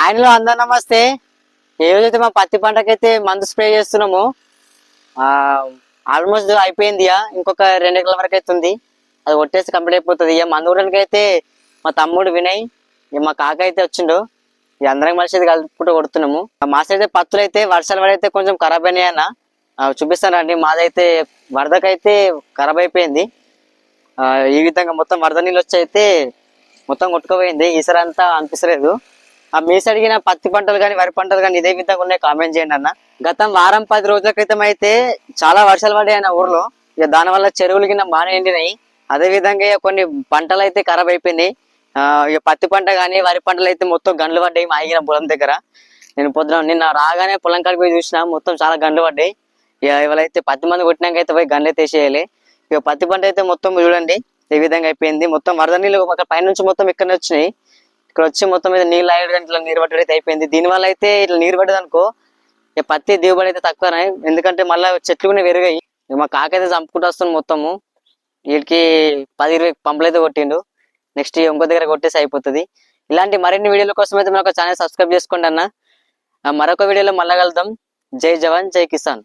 ఆయనలో అందరు నమస్తే. ఏ రోజైతే మా పత్తి పంటకైతే మందు స్ప్రే చేస్తున్నాము ఆల్మోస్ట్ అయిపోయింది ఇంకొక రెండు ఎకరాల వరకు అయితే ఉంది. అది కొట్టేసి కంప్లీట్ అయిపోతుంది ఇక మందు కొట్టడానికి అయితే మా తమ్ముడు వినయ్ ఇక మా కాక అయితే వచ్చిండు. ఇక అందరం కలిసి అయితే కలుపుకుంటూ కొడుతున్నాము. మా సైడ్ అయితే పత్తులు అయితే వర్షాలు పడైతే కొంచెం ఖరాబ్ అయినాయి అన్న. ఆ, చూపిస్తానండి. మాదైతే వరదకైతే ఖరాబ్ అయిపోయింది. ఈ విధంగా మొత్తం వరద నీళ్ళు వచ్చి అయితే మొత్తం కొట్టుకుపోయింది. ఈసారి అంతా అనిపిస్తలేదు. ఆ మీ పత్తి పంటలు కానీ వరి పంటలు కానీ ఇదే విధంగా ఉన్నాయి. కామెంట్ చేయండి అన్న. గతం వారం పది రోజుల క్రితం అయితే చాలా వర్షాలు పడ్డాయి అన్న ఊర్లో. ఇక దాని వల్ల చెరువులు కింద బాగా ఎండినాయి. అదే విధంగా కొన్ని పంటలు అయితే ఖరాబ్ అయిపోయినాయి. ఇక పత్తి పంట కానీ వరి పంటలు అయితే మొత్తం గండ్లు పడ్డాయి మా ఆగిన పొలం దగ్గర. నేను పొద్దున నిన్న రాగానే పొలం కాడికి పోయి చూసిన మొత్తం చాలా గండ్లు పడ్డాయి. ఇక ఇవాళైతే పత్తి మంది కొట్టినాక అయితే పోయి గండ్లు అయితే వేసేయాలి ఇక పత్తి పంట అయితే మొత్తం చూడండి ఈ విధంగా అయిపోయింది. మొత్తం వరద నీళ్ళు పైనుంచి మొత్తం ఇక్కడనే వచ్చినాయి. ఇక్కడ వచ్చి మొత్తం మీద నీళ్ళు అయ్యడం ఇట్లా నీరు పట్టడం అయితే అయిపోయింది. దీని వల్ల అయితే ఇట్లా నీరు పడ్డది అనుకో ఇక పత్తి దిగుబడి అయితే తక్కువనే. ఎందుకంటే మళ్ళీ చెట్లు కూడా పెరిగాయి. ఇక మా కాక అయితే చంపుకుంటూ వస్తుంది మొత్తము. వీటికి పది ఇరవై పంపులు అయితే కొట్టిండు. నెక్స్ట్ ఇంకో దగ్గర కొట్టేసి అయిపోతుంది. ఇలాంటి మరిన్ని వీడియోల కోసం అయితే మనకు ఛానల్ సబ్స్క్రైబ్ చేసుకోండి అన్న. మరొక వీడియోలో మళ్ళా కలుద్దాం. జై జవాన్ జై కిసాన్.